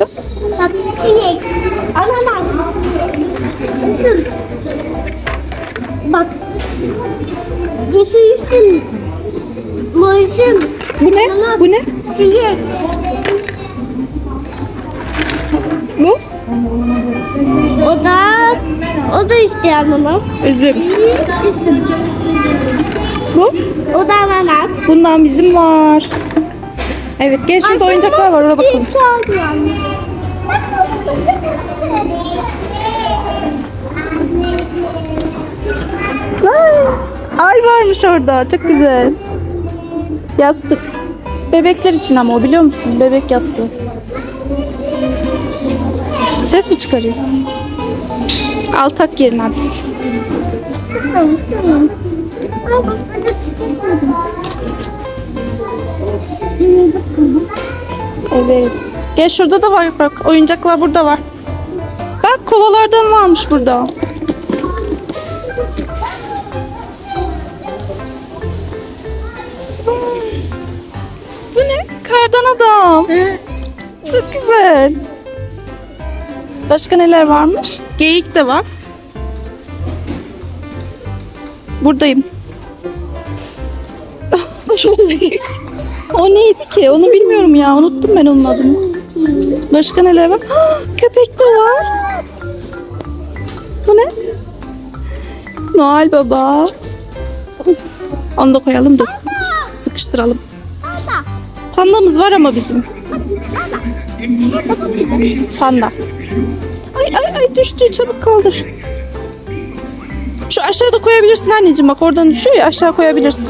Bak çilek, ananas, üzüm. Bak. Yeşil üzüm. Mor üzüm. Bu ne? Ananas, Bu ne? Çilek. Bu? O da o da işte ananas. Üzüm. Üzüm. Bu? O da ananas. Bundan bizim var. Evet gel şurada oyuncaklar var oraya bakalım. Ay varmış orada. Çok güzel. Yastık. Bebekler için ama o biliyor musun? Bebek yastığı. Ses mi çıkarıyor? Al tak yerine hadi. Tamam, tamam. Evet. Gel şurada da var bak. Oyuncaklar burada var. Bak kovalardan varmış burada. Bu ne? Kardan adam. Çok güzel. Başka neler varmış? Geyik de var. Buradayım. Çok büyük. O neydi ki? Onu bilmiyorum ya. Unuttum ben onun adını. Başka neler var? Köpek de var. Bu ne? Noel Baba. Onu da koyalım dur. Sıkıştıralım. Pandamız var ama bizim. Panda. Ay ay ay düştü çabuk kaldır. Şu aşağıda koyabilirsin anneciğim bak oradan düşüyor ya aşağı koyabilirsin.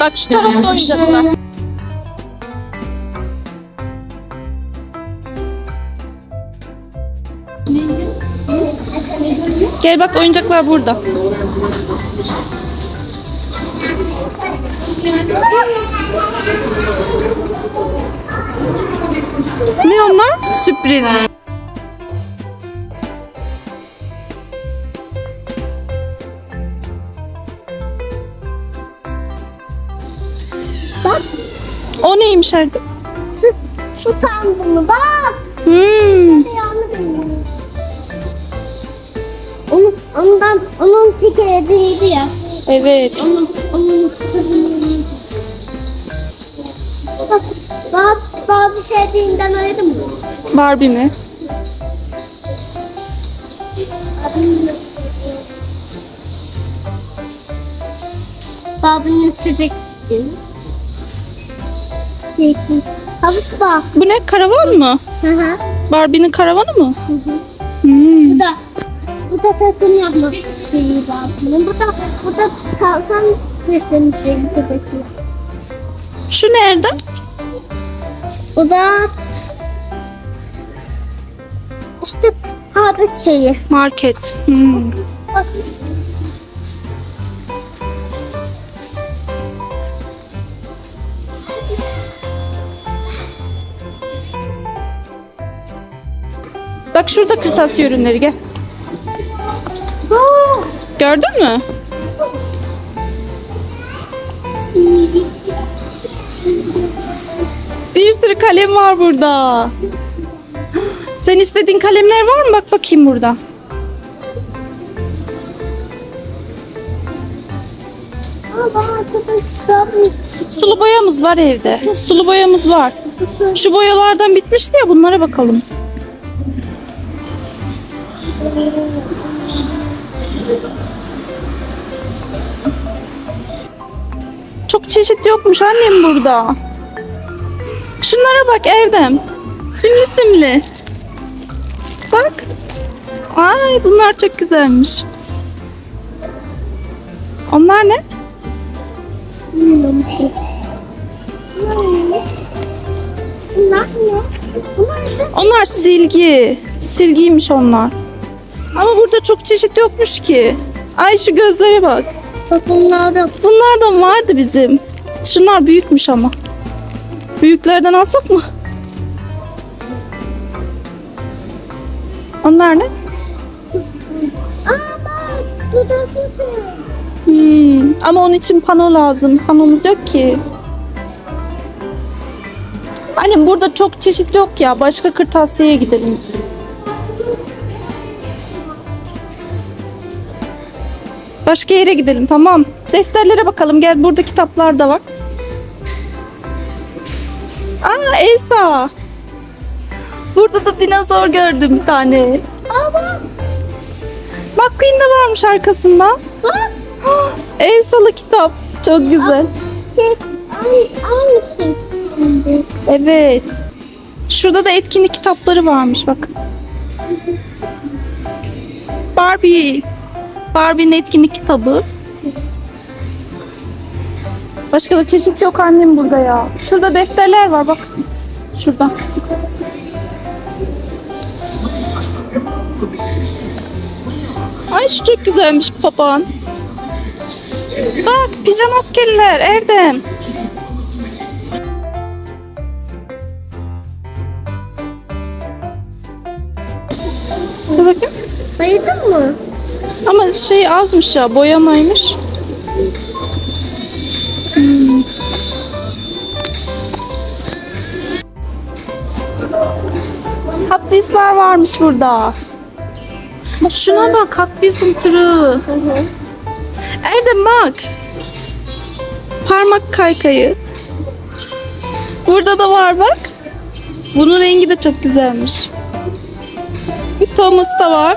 Bak şu tarafta oyuncaklar. Gel bak oyuncaklar burada. Ne onlar? Sürpriz. O neymiş Erdem? su, su tambunu bak. Hmm. Onu, ondan, onun tekerleğiydi ya. Evet. Onun, onun Bak, bazı, bazı şeydiğinden ayırdın mı? Barbie mi? Babının köpekti. Havuz bak. Bu ne? Karavan mı? Hı hı. Barbie'nin karavanı mı? Hı hı. Hmm. Bu da bu da takım yapmak şeyi babının. Bu da bu da kalsan beslemiş şey köpekli. Şu nerede? Bu da işte habet şeyi. Market. Hmm. Bak. Şurada kırtasiye ürünleri gel. Gördün mü? Bir sürü kalem var burada. Sen istediğin kalemler var mı? Bak bakayım burada. Sulu boyamız var evde. Sulu boyamız var. Şu boyalardan bitmişti ya bunlara bakalım. Çok çeşit yokmuş annem burada. Şunlara bak Erdem. Simli simli. Bak. Ay bunlar çok güzelmiş. Onlar ne? Bilmiyorum. Bunlar ne? Bunlar ne? Onlar silgi. Silgiymiş onlar. Ama burada çok çeşit yokmuş ki. Ay şu gözlere bak. Bak bunlar da Bunlardan vardı bizim. Şunlar büyükmüş ama. Büyüklerden alsak mı? Onlar ne? Da süsü. Hmm, ama onun için pano lazım. Panomuz yok ki. Annem burada çok çeşit yok ya. Başka kırtasiyeye gidelim biz. Başka yere gidelim tamam. Defterlere bakalım. Gel burada kitaplar da var. Aa Elsa. Burada da dinozor gördüm bir tane. Aa bak. McQueen de varmış arkasında. Bak. Elsa'lı kitap. Çok güzel. Şey, aynı, şey şimdi. Evet. Şurada da etkinlik kitapları varmış bak. Barbie. Barbie'nin etkinlik kitabı. Başka da çeşit yok annem burada ya. Şurada defterler var bak. Şurada. Ay şu çok güzelmiş papağan. Bak pijama askeriler Erdem. Dur bakayım. Bayıldın mı? Ama şey azmış ya boyamaymış. Hmm. Varmış burada. Şuna bak Hot Wheels'ın tırı. Erdem bak. Parmak kaykayı. Burada da var bak. Bunun rengi de çok güzelmiş. Thomas da var.